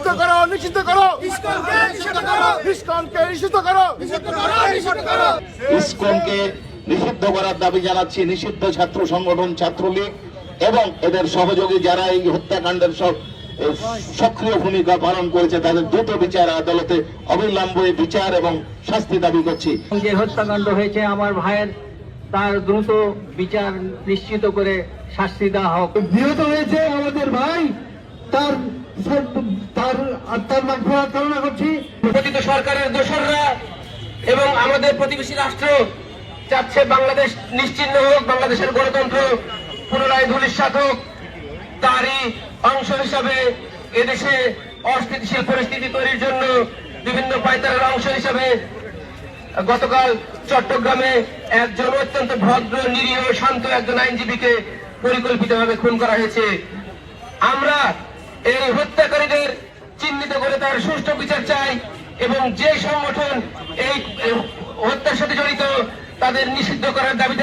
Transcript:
নিষিদ্ধ করো নিষিদ্ধ করো। ইসকনকে নিষিদ্ধ করো। ইসকনকে নিষিদ্ধ করো। নিষিদ্ধ করো নিষিদ্ধ করো। ইসকনকে নিষিদ্ধ করার দাবি জানাচ্ছি নিষিদ্ধ ছাত্র সংগঠন ছাত্রলীগ এবং এদের সহযোগী যারা এই হত্যাকাণ্ডের সব সক্রিয় ভূমিকা পালন করেছে তাদের দ্রুত বিচার আদালতে অবিলম্বে বিচার এবং শাস্তি দাবি করছি। যে হত্যাকাণ্ড হয়েছে আমার ভাইয়ের তার দ্রুত বিচার নিশ্চিত করে শাস্তি দেওয়া হোক। নিহত হয়েছে আমাদের ভাই তার তার আত্মার করছি সরকারের দোসররা এবং আমাদের প্রতিবেশী রাষ্ট্র চাচ্ছে বাংলাদেশ নিশ্চিন্ন হোক, বাংলাদেশের গণতন্ত্র পুনরায় হোক। তারই অংশ হিসাবে এদেশে অস্থিতিশীল পরিস্থিতি তৈরির জন্য বিভিন্ন পায়তারের অংশ হিসাবে গতকাল চট্টগ্রামে একজন অত্যন্ত ভদ্র, নিরীহ, শান্ত একজন আইনজীবীকে পরিকল্পিতভাবে খুন করা হয়েছে। এই হত্যাকারীদের চিহ্নিত করে তার সুষ্ঠু বিচার চাই এবং যে সংগঠন এই হত্যার সাথে জড়িত তাদের নিষিদ্ধ করার দাবিতে